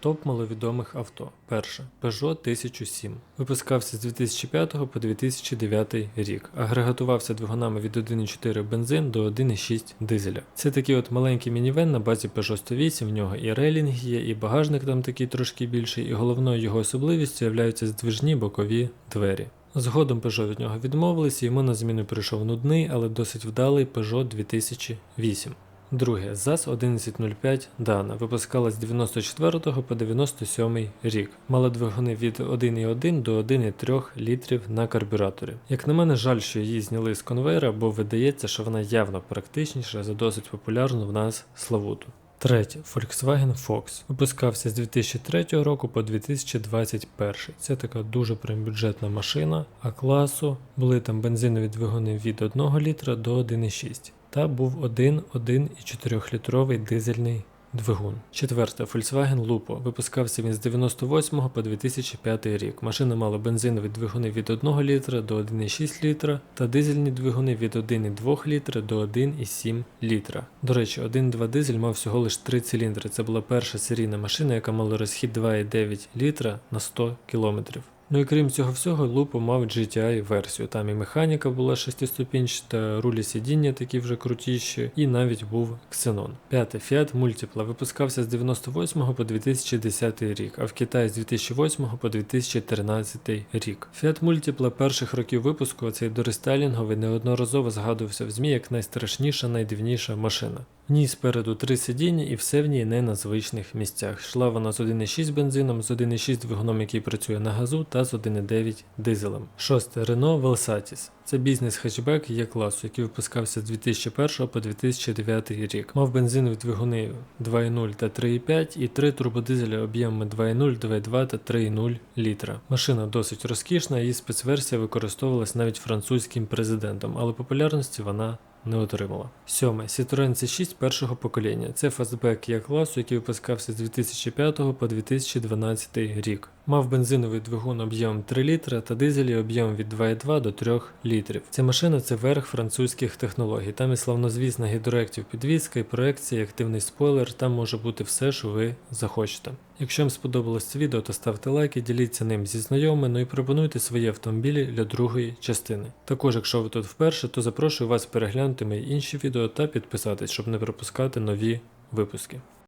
Топ маловідомих авто. Перше Peugeot 1007. Випускався з 2005 по 2009 рік. Агрегатувався двигунами від 1,4 бензин до 1,6 дизеля. Це такий от маленький мінівен на базі Peugeot 108. В нього і рейлінг є, і багажник там такий трошки більший, і головною його особливістю являються здвижні бокові двері. Згодом Peugeot від нього відмовились, і йому на зміну прийшов нудний, але досить вдалий Peugeot 2008. Друге ЗАЗ 1105 Дана випускалась з 94 по 97 рік. Мала двигуни від 1,1 до 1,3 літрів на карбюраторі. Як на мене, жаль, що її зняли з конвейера, бо видається, що вона явно практичніша за досить популярну в нас Славуту. Третє Volkswagen Fox випускався з 2003 року по 2021. Це така дуже бюджетна машина, а класу були там бензинові двигуни від 1 літра до 1,6 та був один 1,4 літровий дизельний двигун. Четверте Volkswagen Lupo. Випускався він з 98 по 2005 рік. Машина мала бензинові двигуни від 1 літра до 1,6 літра та дизельні двигуни від 1,2 літра до 1,7 літра. До речі, 1.2 дизель мав всього лише 3 циліндри. Це була перша серійна машина, яка мала розхід 2,9 літра на 100 кілометрів. Ну і крім цього всього, Lupo мав GTI версію. Там і механіка була шестиступінчата, рулі сидіння такі вже крутіші, і навіть був Xenon. П'яте Fiat Multipla випускався з 98 по 2010 рік, а в Китаї з 2008 по 2013 рік. Fiat Multipla перших років випуску, цей дорестайлінговий неодноразово згадувався в ЗМІ як найстрашніша, найдивніша машина. В ній спереду три сидіння і все в ній не на звичних місцях. Йшла вона з 1,6 бензином, з 1,6 двигуном, який працює на газу, та з 1,9 дизелем. Шосте Renault Velsatis. Це бізнес-хетчбек є класу, який випускався з 2001 по 2009 рік. Мав бензинові двигуни 2.0 та 3.5 і три турбодизеля об'ємами 2.0, 2.2 та 3.0 літра. Машина досить розкішна, її спецверсія використовувалась навіть французьким президентом, але популярності вона не отримала. Сьоме Citroen C6 першого покоління. Це фастбек є класу, який випускався з 2005 по 2012 рік. Мав бензиновий двигун об'ємом 3 літра та дизелі об'ємом від 2,2 до 3 літрів. Ця машина це верх французьких технологій. Там і славнозвісна гідроектів підвізка, і проекція, і активний спойлер. Там може бути все, що ви захочете. Якщо вам сподобалось це відео, то ставте лайки, діліться ним зі знайомими, ну і пропонуйте свої автомобілі для другої частини. Також, якщо ви тут вперше, то запрошую вас переглянути мої інші відео та підписатись, щоб не пропускати нові випуски.